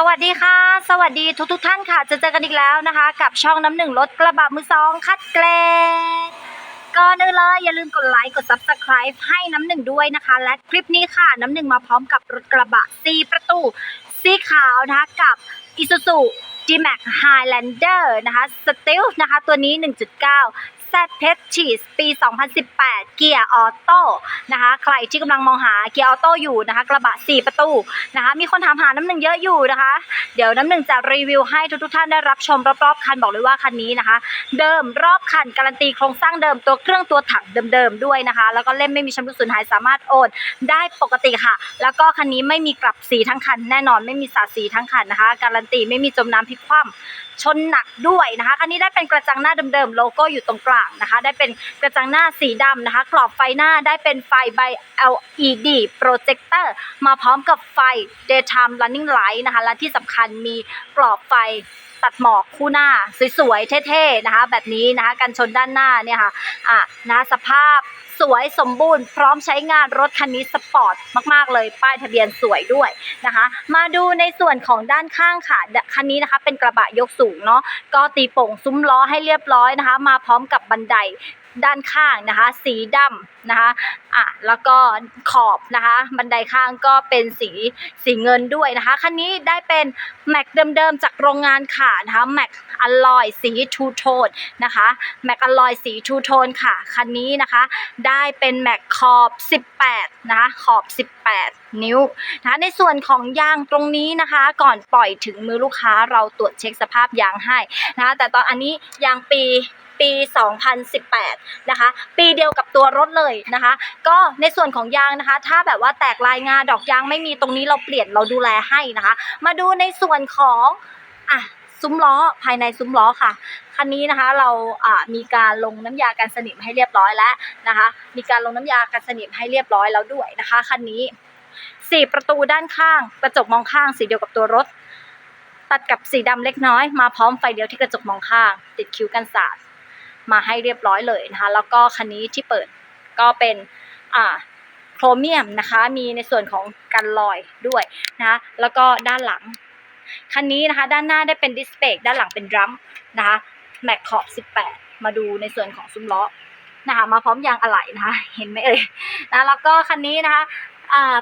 สวัสดีค่ะ สวัสดีทุกทุกท่านค่ะ จะเจอกันอีกแล้วนะคะ กับช่องน้ำหนึ่งรถกระบะมือสองคัดเกรดก่อนอื่นเลยอย่าลืมกดไลค์กด subscribe ให้น้ำหนึ่งด้วยนะคะ และคลิปนี้ค่ะน้ำหนึ่งมาพร้อมกับรถกระบะสีประตูสีขาวนะคะกับ Isuzu D-Max Highlander นะคะ Steel นะคะตัวนี้ 1.9 Z p e c h e s ปี 2018 เกียร์ออโต้นะคะ ใครที่กำลังมองหาเกียร์ออโต้อยู่นะคะ กระบะ 4 ประตูนะคะ มีคนถามหาน้ำหนึ่งเยอะอยู่นะคะ เดี๋ยวน้ำหนึ่งจะรีวิวให้ทุกๆท่านได้รับชมรอบๆคันบอกเลยว่าคันนี้นะคะ เดิมรอบคันการันตีโครงสร้างเดิมตัวเครื่องตัวถังเดิมๆด้วยนะคะ แล้วก็เล่มไม่มีชำรุดสูญหายสามารถโอนได้ปกติค่ะ แล้วก็คันนี้ไม่มีกลับสีทั้งคันแน่นอนไม่มีสาดสีทั้งคันนะคะ การันตีไม่มีจมน้ำพลิกคว่ำ ชนหนักด้วยนะคะคันนี้ได้เป็นกระจังหน้าเดิมๆโลโก้อยู่ตรงกลางนะคะ ได้เป็นกระจังหน้าสีดำนะคะ กรอบไฟหน้าได้เป็นไฟใบ LED projector มาพร้อมกับไฟ daytime running light นะคะ และที่สำคัญมีกรอบไฟตัดหมอกคู่หน้า สวยๆ เท่ๆ นะคะ แบบนี้นะคะ กันชนด้านหน้าเนี่ยค่ะ อะนะสภาพ สวยสมบูรณ์พร้อมใช้งานรถคันนี้สปอร์ตมากๆเลย ป้ายทะเบียนสวยด้วยนะคะ มาดูในส่วนของด้านข้างค่ะ คันนี้นะคะเป็นกระบะยกสูงเนาะก็ตีโป่งซุ้มล้อให้เรียบร้อยนะคะ มาพร้อมกับบันได ด้านข้างนะคะ สีดำนะคะอะแล้วก็ขอบนะคะ บันไดข้างก็เป็นสีสีเงินด้วยนะคะ คันนี้ได้เป็นแม็กเดิมๆจากโรงงานค่ะนะคะแม็กอลลอยสีทูโทนนะคะแม็กอลลอยสีทูโทนค่ะ คันนี้นะคะ ได้เป็นแม็กขอบ 18 นะคะขอบ 18 นิ้วนะคะในส่วนของยางตรงนี้นะคะ ก่อนปล่อยถึงมือลูกค้าเราตรวจเช็คสภาพยางให้นะะแต่ตอนอันนี้ยางปี ปี 2018 นะคะ ปีเดียวกับตัวรถเลยนะคะ ก็ในส่วนของยางนะคะ ถ้าแบบว่าแตกลายงาดอกยางไม่มีตรงนี้เราเปลี่ยนเราดูแลให้นะคะ มาดูในส่วนของอะซุ้มล้อภายในซุ้มล้อค่ะคันนี้นะคะเรามีการลงน้ำยากันสนิมให้เรียบร้อยแล้วนะคะ มีการลงน้ำยากันสนิมให้เรียบร้อยแล้วด้วยนะคะคันนี้สี่ประตูด้านข้าง กระจกมองข้างสีเดียวกับตัวรถ ตัดกับสีดำเล็กน้อย มาพร้อมไฟเดียวที่กระจกมองข้าง ติดคิ้วกันสาด มาให้เรียบร้อยเลยนะคะแล้วก็คันนี้ที่เปิดก็เป็นอ่าโครเมียมนะคะ มีในส่วนของกันรอยด้วยนะคะแล้วก็ด้านหลัง คันนี้นะคะ ด้านหน้าได้เป็นดิสเบรกด้านหลังเป็นดรัมนะคะแม็กขอบ 18 มาดูในส่วนของซุ้มล้อนะคะ มาพร้อมยางอะไหล่นะคะ เห็นไหมเอ่ยนะแล้วก็คันนี้นะคะ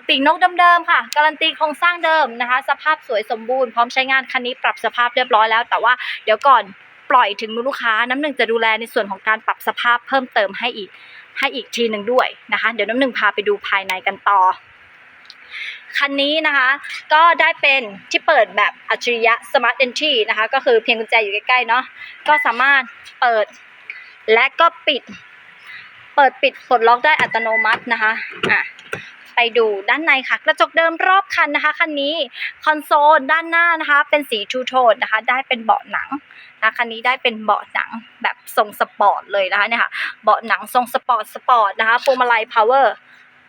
ปีกนกเดิมๆค่ะ การันตีโครงสร้างเดิมนะคะ สภาพสวยสมบูรณ์พร้อมใช้งานคันนี้ปรับสภาพเรียบร้อยแล้ว แต่ว่าเดี๋ยวก่อน ปล่อยถึงมือลูกค้าน้ำหนึ่งจะดูแลในส่วนของการปรับสภาพเพิ่มเติมให้อีกให้อีกทีหนึ่งด้วยนะคะ เดี๋ยวน้ำหนึ่งพาไปดูภายในกันต่อ คันนี้นะคะก็ได้เป็นที่เปิดแบบอัจฉริยะ Smart Entry นะคะ ก็คือเพียงกุญแจอยู่ใกล้ๆเนาะก็สามารถเปิดและก็ปิด เปิดปิดปลดล็อกได้อัตโนมัตินะคะอะ ไปดูด้านในค่ะ กระจกเดิมรอบคันนะคะคันนี้คอนโซลด้านหน้านะคะ เป็นสีทูโทนนะคะ ได้เป็นเบาะหนังนะคันนี้ได้เป็นเบาะหนังแบบทรงสปอร์ตเลยนะคะเนี่ยค่ะเบาะหนังทรงสปอร์ตสปอร์ตนะคะพวงมาลัยพาวเวอร์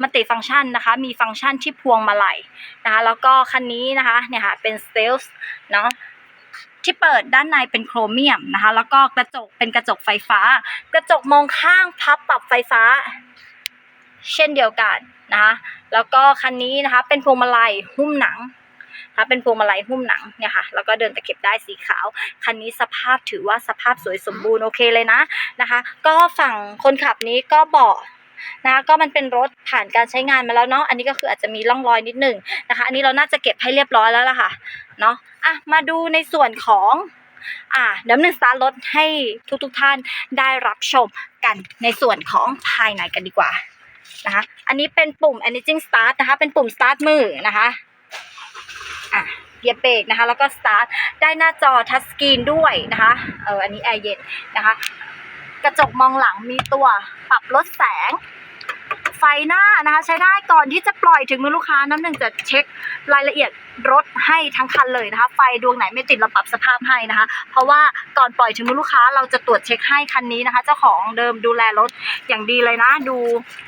มัลติฟังก์ชันนะคะ มีฟังก์ชันที่พวงมาลัยนะคะ แล้วก็คันนี้นะคะเนี่ยค่ะเป็นสเตลส์เนาะที่เปิดด้านในเป็นโครเมียมนะคะ แล้วก็กระจกเป็นกระจกไฟฟ้า กระจกมองข้างพับปรับไฟฟ้า เช่นเดียวกันนะคะแล้วก็คันนี้นะคะเป็นพวงมาลัยหุ้มหนังนะคะเป็นพวงมาลัยหุ้มหนังเนี่ยค่ะแล้วก็เดินตะเข็บได้สีขาว คันนี้สภาพถือว่าสภาพสวยสมบูรณ์โอเคเลยนะนะคะ ก็ฝั่งคนขับนี้ก็เบาะนะคะก็มันเป็นรถผ่านการใช้งานมาแล้วเนาะอันนี้ก็คืออาจจะมีร่องรอยนิดหนึ่งนะคะ อันนี้เราน่าจะเก็บให้เรียบร้อยแล้วล่ะค่ะเนาะอะมาดูในส่วนของอ่าดมหนึ่งสตาร์รถให้ทุกทุกๆท่านได้รับชมกันในส่วนของภายในกันดีกว่า นะคะ อันนี้เป็นปุ่ม Engine Start นะคะ เป็นปุ่ม Start มือนะคะอะเหยียบเบรกนะคะ แล้วก็ Start ได้หน้าจอทัชสกรีนด้วยนะคะ เออ อันนี้แอร์เย็นนะคะ กระจกมองหลังมีตัวปรับลดแสง ฟหน้านะคะ ใช้ได้ก่อนที่จะปล่อยถึงมือลูกค้าน้ำหนึ่งจะเช็ครายละเอียดรถให้ทั้งคันเลยนะคะ ไฟดวงไหนไม่ติดเราปรับสภาพให้นะคะ เพราะว่าก่อนปล่อยถึงมือลูกค้าเราจะตรวจเช็คให้คันนี้นะคะ เจ้าของเดิมดูแลรถอย่างดีเลยนะ ดู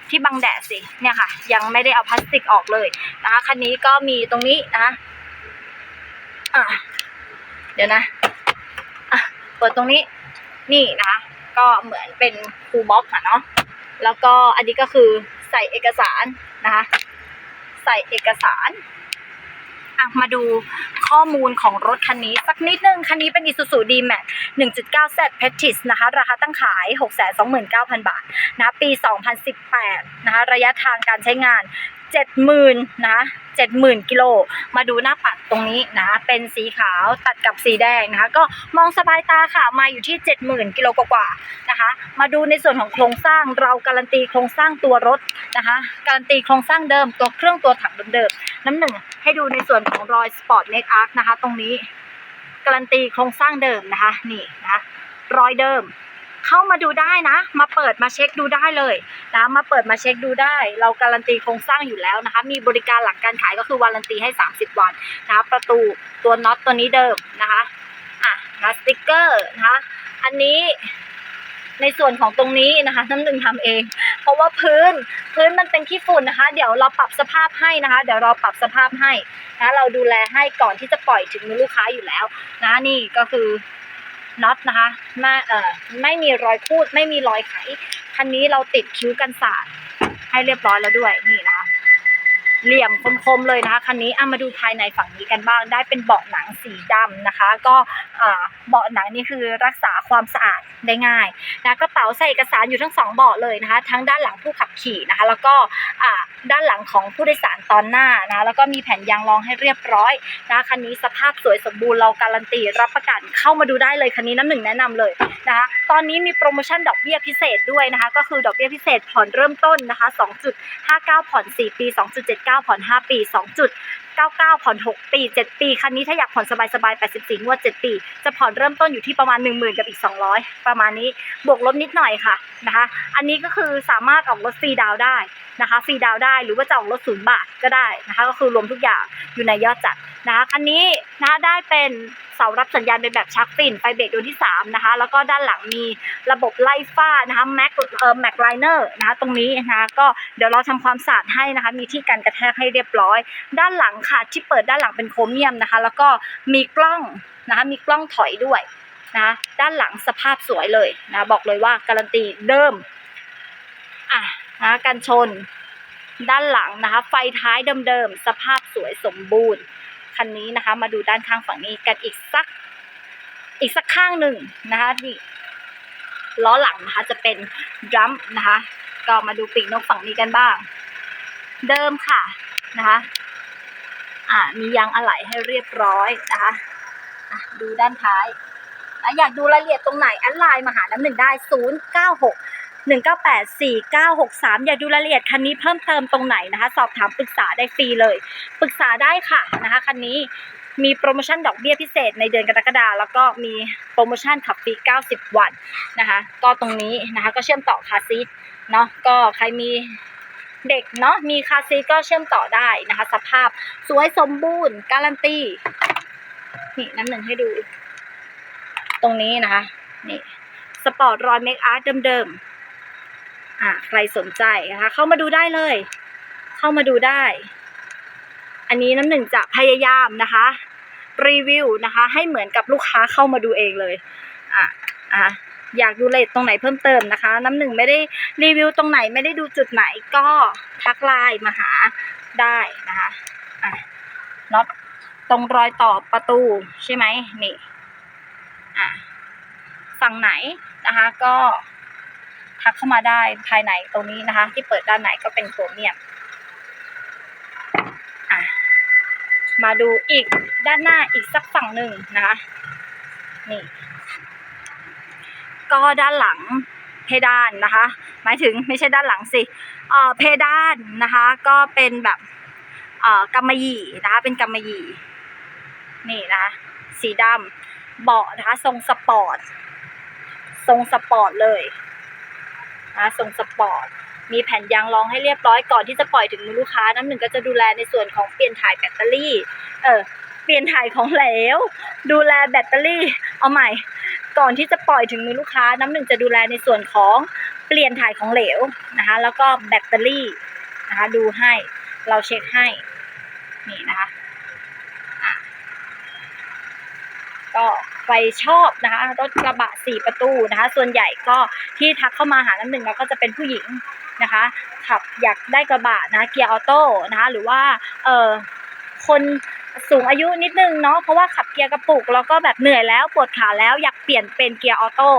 ที่บังแดดสิเนี่ยค่ะ ยังไม่ได้เอาพลาสติกออกเลยนะคะคันนี้ก็มีตรงนี้นะคะะเดี๋ยวนะะเปิดตรงนี้นี่นะคะก็เหมือนเป็นคูบ็อกซ์อะเนาะแล้วก็อันนี้ก็คือ ใส่เอกสารนะคะ ใส่เอกสารอะมาดูข้อมูลของรถคันนี้ สักนิดนึง คันนี้เป็น Isuzu D-Max 1.9 Z p e t i s นะคะ ราคาตั้งขาย 629,000 บาทนะ ปี 2018 นะคะ ระยะทางการใช้งาน 70,000 นะ 70,000 กิโล มาดูหน้าปัดตรงนี้นะ เป็นสีขาวตัดกับสีแดงนะคะ ก็มองสบายตาค่ะ มาอยู่ที่ 70,000 กิโลกว่าๆนะคะ มาดูในส่วนของโครงสร้าง เราการันตีโครงสร้างตัวรถนะคะ การันตีโครงสร้างเดิม ตัวเครื่องตัวถังเดิมๆ น้ำหนึ่งให้ดูในส่วนของรอยสปอร์ตเน็กอาร์คนะคะ ตรงนี้ การันตีโครงสร้างเดิมนะคะ นี่นะะรอยเดิม เข้ามาดูได้นะ มาเปิดมาเช็คดูได้เลยนะมาเปิดมาเช็คดูได้ เราการันตีโครงสร้างอยู่แล้วนะคะ มีบริการหลังการขายก็คือวารันตีให้ 30 วันนะคะประตูตัวน็อตตัวนี้เดิมนะคะอะนะสติกเกอร์นะคะอันนี้ในส่วนของตรงนี้นะคะน้ำหนึ่งทำเอง เพราะว่าพื้นพื้นมันเป็นขี้ฝุ่นนะคะ เดี๋ยวเราปรับสภาพให้นะคะ เดี๋ยวเราปรับสภาพให้นะเราดูแลให้ก่อนที่จะปล่อยถึงมือลูกค้าอยู่แล้วนะนี่ก็คือ น็อตนะคะไม่เอ่อไม่มีรอยคูดไม่มีรอยไขคันนี้เราติดคิ้วกันสาดให้เรียบร้อยแล้วด้วยนี่นะคะเหลี่ยมคมๆเลยนะคะคันนี้เอะมาดูภายในฝั่งนี้กันบ้าง ได้เป็นเบาะหนังสีดำนะคะ ก็เบาะหนังนี่คือรักษาความสะอาดได้ง่ายนะกระเป๋าใส่เอกสารอยู่ทั้งสองเบาะเลยนะคะ ทั้งด้านหลังผู้ขับขี่นะคะ แล้วก็อ่า ด้านหลังของผู้โดยสารตอนหน้านะแล้วก็มีแผ่นยางรองให้เรียบร้อยนะคันนี้สภาพสวยสมบูรณ์เราการันตีรับประกันเข้ามาดูได้เลยคันนี้น้ำหนึ่งแนะนำเลยนะคะตอนนี้มีโปรโมชั่นดอกเบี้ยพิเศษด้วยนะคะก็คือดอกเบี้ยพิเศษผ่อนเริ่มต้นนะคะ 2.59 ผ่อน 4 ปี 2.79 ผ่อน 5 ปี 2.99 ผ่อน 6 ปี 7 ปี คันนี้ถ้าอยากผ่อนสบายๆ 84 งวด 7 ปี จะผ่อนเริ่มต้นอยู่ที่ประมาณ 10,000 กับอีก 200 ประมาณนี้ บวกลบนิดหน่อยค่ะนะคะ อันนี้ก็คือสามารถออกรถฟรีดาวได้ นะคะฟรีดาวได้หรือว่าจะออกรถศูนย์บาทก็ได้นะคะ ก็คือรวมทุกอย่างอยู่ในยอดจัดนะคะคันนี้นะคะได้เป็นเสารับสัญญาณเป็นแบบชักฟินไฟเบรกดวงที่3นะคะแล้วก็ด้านหลังมีระบบไล่ฟ้านะคะแม็กเอ่อแม็กไลเนอร์นะคะตรงนี้นะคะก็เดี๋ยวเราทำความสะอาดให้นะคะมีที่กันกระแทกให้เรียบร้อย ด้านหลังค่ะที่เปิดด้านหลังเป็นโครเมียมนะคะ แล้วก็มีกล้องนะคะมีกล้องถอยด้วยนะด้านหลังสภาพสวยเลยนะบอกเลยว่าการันตีเดิมอะ นะกันชนด้านหลังนะคะ ไฟท้ายเดิมๆสภาพสวยสมบูรณ์คันนี้นะคะ มาดูด้านข้างฝั่งนี้กันอีกสัก อีกสักข้างหนึ่งนะคะนี่ล้อหลังนะคะจะเป็นดรัมนะคะ ก็มาดูปีกนกฝั่งนี้กันบ้าง เดิมค่ะนะคะอ่ามียางอะไหล่ให้เรียบร้อยนะคะะดูด้านท้ายอะอยากดูรายละเอียดตรงไหนแอดไลน์มาหาน้ำหนึ่งได้ 0 9 6 1 9 8 4 9 6 3 อยากดูรายละเอียดคันนี้เพิ่มเติมตรงไหนนะคะ สอบถามปรึกษาได้ฟรีเลย ปรึกษาได้ค่ะนะคะคันนี้มีโปรโมชั่นดอกเบี้ยพิเศษในเดือนกรกฎาแล้วก็มีโปรโมชั่นขับฟรี 90 วันนะคะ ก็ตรงนี้นะคะก็เชื่อมต่อคาซีเนาะก็ใครมีเด็กเนาะมีคาซีก็เชื่อมต่อได้นะคะ สภาพสวยสมบูรณ์ การันตีนี่น้ำหนึ่งให้ดู ตรงนี้นะคะ นี่ สปอร์ตรอยเมคอาร์ตเดิมๆ อ่าใครสนใจนะคะ เข้ามาดูได้เลย เข้ามาดูได้ อันนี้น้ำหนึ่งจะพยายามนะคะ รีวิวนะคะ ให้เหมือนกับลูกค้าเข้ามาดูเองเลยอะอะอยากดูเลทตรงไหนเพิ่มเติมนะคะ น้ำหนึ่งไม่ได้รีวิวตรงไหนไม่ได้ดูจุดไหนก็ทักไลน์มาหาได้นะคะอะน็อตตรงรอยต่อประตูใช่ไหมนี่อะฝั่งไหนนะคะก็ ทักเข้ามาได้ภายในตรงนี้นะคะ ที่เปิดด้านไหนก็เป็นโครเมียมอะมาดูอีกด้านหน้าอีกสักฝั่งหนึ่งนะคะ นี่ ก็ด้านหลังเพดานนะคะ หมายถึงไม่ใช่ด้านหลังสิเออเพดานนะคะ ก็เป็นแบบเอ่อกำมะหยี่นะคะ เป็นกำมะหยี่ นี่นะสีดำเบาะนะคะ ทรงสปอร์ต ทรงสปอร์ตเลย นะทรงสปอร์ตมีแผ่นยางรองให้เรียบร้อยก่อนที่จะปล่อยถึงมือลูกค้าน้ำหนึ่งก็จะดูแลในส่วนของเปลี่ยนถ่ายแบตเตอรี่ เออเปลี่ยนถ่ายของเหลว ดูแลแบตเตอรี่ เอาใหม่ ก่อนที่จะปล่อยถึงมือลูกค้า น้ำหนึ่งจะดูแลในส่วนของเปลี่ยนถ่ายของเหลวนะคะ แล้วก็แบตเตอรี่นะคะ ดูให้เราเช็คให้นี่นะคะอะก็ ไปชอบนะคะรถกระบะสี่ประตูนะคะ ส่วนใหญ่ก็ที่ทักเข้ามาหาน้ำหนึ่งเราก็จะเป็นผู้หญิงนะคะขับอยากได้กระบะนะเกียร์ออโต้นะคะหรือว่าเออคน สูงอายุนิดนึงเนาะเพราะว่าขับเกียร์กระปุกแล้วก็แบบเหนื่อยแล้วปวดขาแล้วอยากเปลี่ยนเป็นเกียร์ออโต้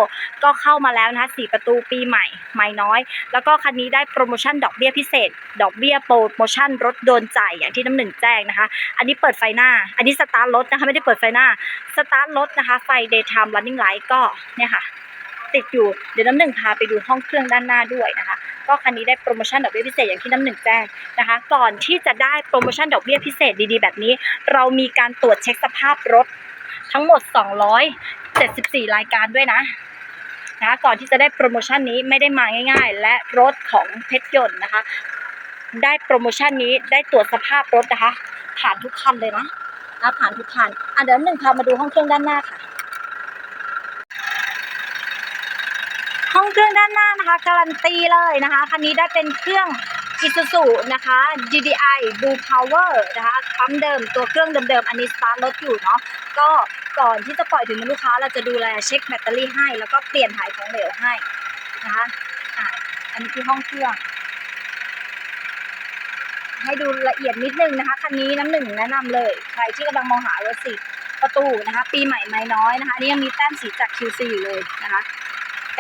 ก็เข้ามาแล้วนะคะ4ประตูปีใหม่ไม่น้อย แล้วก็คันนี้ได้โปรโมชั่นดอกเบี้ยพิเศษ ดอกเบี้ยโปรโมชั่นรถโดนใจอย่างที่น้ำหนึ่งแจ้งนะคะ อันนี้เปิดไฟหน้า อันนี้สตาร์ทรถนะคะไม่ได้เปิดไฟหน้าสตาร์ทรถนะคะไฟ daytime running light ก็เนี่ยค่ะ ติดอยู่เดี๋ยวน้ำหนึ่งพาไปดูห้องเครื่องด้านหน้าด้วยนะคะ ก็คันนี้ได้โปรโมชั่นดอกเบี้ยพิเศษอย่างที่น้ำหนึ่งแจ้งนะคะ ก่อนที่จะได้โปรโมชั่นดอกเบี้ยพิเศษดีๆ แบบนี้ เรามีการตรวจเช็คสภาพรถทั้งหมด 274 รายการด้วยนะนะคะก่อนที่จะได้โปรโมชั่นนี้ไม่ได้มาง่าย ๆ และรถของเพชรยนต์นะคะ ได้โปรโมชั่นนี้ได้ตรวจสภาพรถนะคะ ผ่านทุกคันเลยนะนะผ่านทุกคันอะเดี๋ยวหนึ่งพามาดูห้องเครื่องด้านหน้าค่ะ ห้องเครื่องด้านหน้านะคะ การันตีเลยนะคะ คันนี้ได้เป็นเครื่อง Isuzu นะคะ GDI Blue Power นะคะปั๊มเดิมตัวเครื่องเดิมๆ อันนี้สตาร์ทรถอยู่เนาะ ก็ก่อนที่จะปล่อยถึงลูกค้า เราจะดูแลเช็คแบตเตอรี่ให้ แล้วก็เปลี่ยนถ่ายของเหลวให้นะคะอะอันนี้คือห้องเครื่อง ให้ดูละเอียดนิดนึงนะคะ คันนี้น้ำหนึ่งแนะนำเลย ใครที่กำลังมองหารถสิประตูนะคะ ปีใหม่ไม่น้อยนะคะนี่ยังมีแต้มสีจาก QC อยู่เลยนะคะ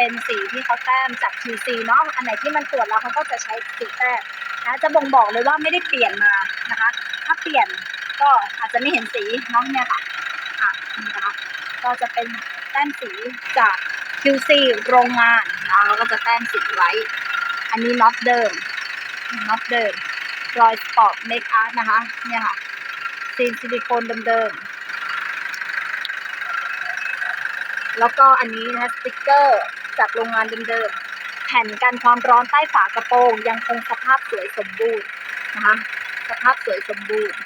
เป็นสีที่เขาแต้มจาก QC เนาะอันไหนที่มันตรวจแล้วเขาก็จะใช้สีแต้มนะจะบ่งบอกเลยว่าไม่ได้เปลี่ยนมานะคะ ถ้าเปลี่ยนก็อาจจะไม่เห็นสีเนาะเนี่ยค่ะอะนี่นะคะก็จะเป็นแต้มสีจาก QC โรงงานนะแล้วก็จะแต้มสีไว้ อันนี้น็อตเดิมน็อตเดิมรอยสปอตเมคอาร์ตนะคะ เนี่ยค่ะซีนซิลิโคนเดิมๆแล้วก็อันนี้นะคะสติกเกอร์ จากโรงงานเดิมๆแผ่นกันความร้อนใต้ฝากระโปรงยังคงสภาพสวยสมบูรณ์นะคะสภาพสวยสมบูรณ์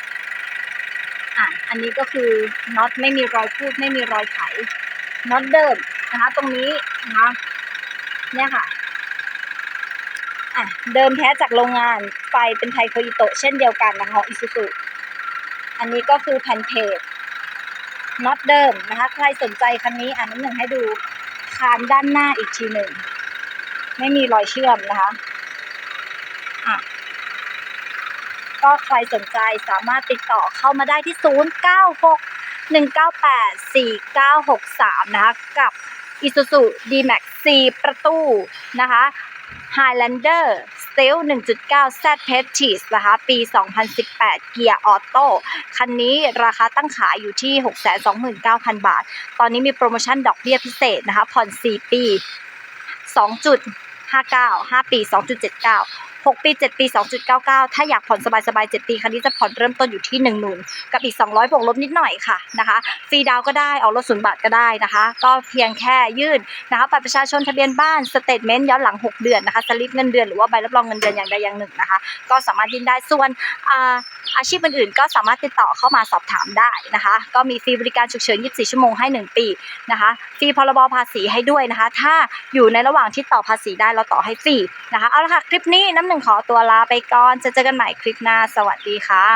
อะอันนี้ก็คือน็อตไม่มีรอยพูดไม่มีรอยไขน็อตเดิมนะคะ ตรงนี้นะคะเนี่ยค่ะอะเดิมแท้จากโรงงานไฟเป็นไทโคอิโตะเช่นเดียวกันนะคะองอิซูซุอันนี้ก็คือแผ่นเพจน็อตเดิมนะคะ ใครสนใจคันนี้อ่านน้ำหนึ่งให้ดู คานด้านหน้าอีกทีหนึ่ง ไม่มีรอยเชื่อมนะคะอะก็ใครสนใจสามารถติดต่อเข้ามาได้ที่ 096 198 4963 นะคะ กับ Isuzu D-Max 4 ประตูนะคะ Highlander Steel 1.9 Z p e t i s นะคะ ปี 2018 เกียร์ออโต้ คันนี้ราคาตั้งขายอยู่ที่ 629,000 บาท ตอนนี้มีโปรโมชั่นดอกเบี้ยพิเศษนะคะ ผ่อน 4 ปี 2.59 5 ปี 2.79 6 ปี 7 ปี 2.99 ถ้าอยากผ่อนสบายๆ 7 ปีคันนี้จะผ่อนเริ่มต้นอยู่ที่ 10,000กับอีก 200บวกลบนิดหน่อยค่ะนะคะฟรีดาวก็ได้เอารถศูนย์บาทก็ได้นะคะ ก็เพียงแค่ยื่นนะคะบัตรประชาชนทะเบียนบ้านสเตทเมนต์ย้อนหลัง 6 เดือนนะคะสลิปเงินเดือนหรือว่าใบรับรองเงินเดือนอย่างใดอย่างหนึ่งนะคะ ก็สามารถยื่นได้ส่วนอาอาชีพอื่นๆ ก็สามารถติดต่อเข้ามาสอบถามได้นะคะ ก็มีฟรีบริการฉุกเฉิน 24 ชั่วโมงให้ 1 ปีนะคะฟรีพรบภาษีให้ด้วยนะคะ ถ้าอยู่ในระหว่างที่ต่อภาษีได้เราต่อให้ฟรีนะคะเอาละค่ะคลิปนี้น้ำหนึ่งขอตัวลาไปก่อนจะเจอกันใหม่คลิปหน้า สวัสดีค่ะ